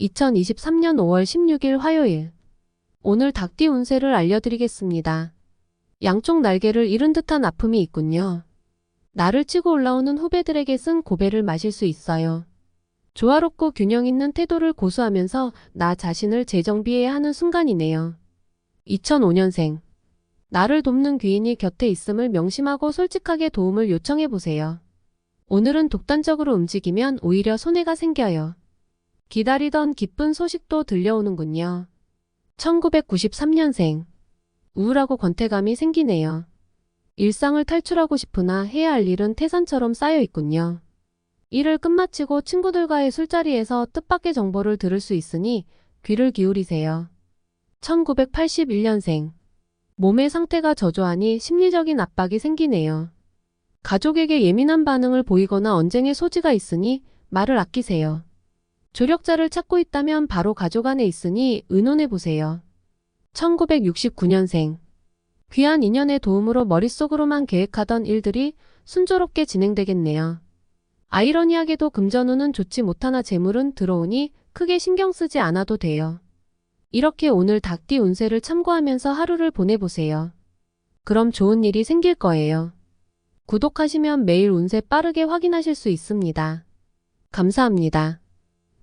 2023년 5월 16일 화요일. 오늘 닭띠 운세를 알려드리겠습니다. 양쪽 날개를 잃은 듯한 아픔이 있군요. 나를 치고 올라오는 후배들에게 쓴 고배를 마실 수 있어요. 조화롭고 균형 있는 태도를 고수하면서 나 자신을 재정비해야 하는 순간이네요. 2005년생. 나를 돕는 귀인이 곁에 있음을 명심하고 솔직하게 도움을 요청해 보세요. 오늘은 독단적으로 움직이면 오히려 손해가 생겨요. 기다리던 기쁜 소식도 들려오는군요. 1993년생. 우울하고 권태감이 생기네요. 일상을 탈출하고 싶으나 해야 할 일은 태산처럼 쌓여 있군요. 일을 끝마치고 친구들과의 술자리에서 뜻밖의 정보를 들을 수 있으니 귀를 기울이세요. 1981년생. 몸의 상태가 저조하니 심리적인 압박이 생기네요. 가족에게 예민한 반응을 보이거나 언쟁의 소지가 있으니 말을 아끼세요. 조력자를 찾고 있다면 바로 가족 안에 있으니 의논해 보세요. 1969년생. 귀한 인연의 도움으로 머릿속으로만 계획하던 일들이 순조롭게 진행되겠네요. 아이러니하게도 금전운은 좋지 못하나 재물은 들어오니 크게 신경 쓰지 않아도 돼요. 이렇게 오늘 닭띠 운세를 참고하면서 하루를 보내보세요. 그럼 좋은 일이 생길 거예요. 구독하시면 매일 운세 빠르게 확인하실 수 있습니다. 감사합니다.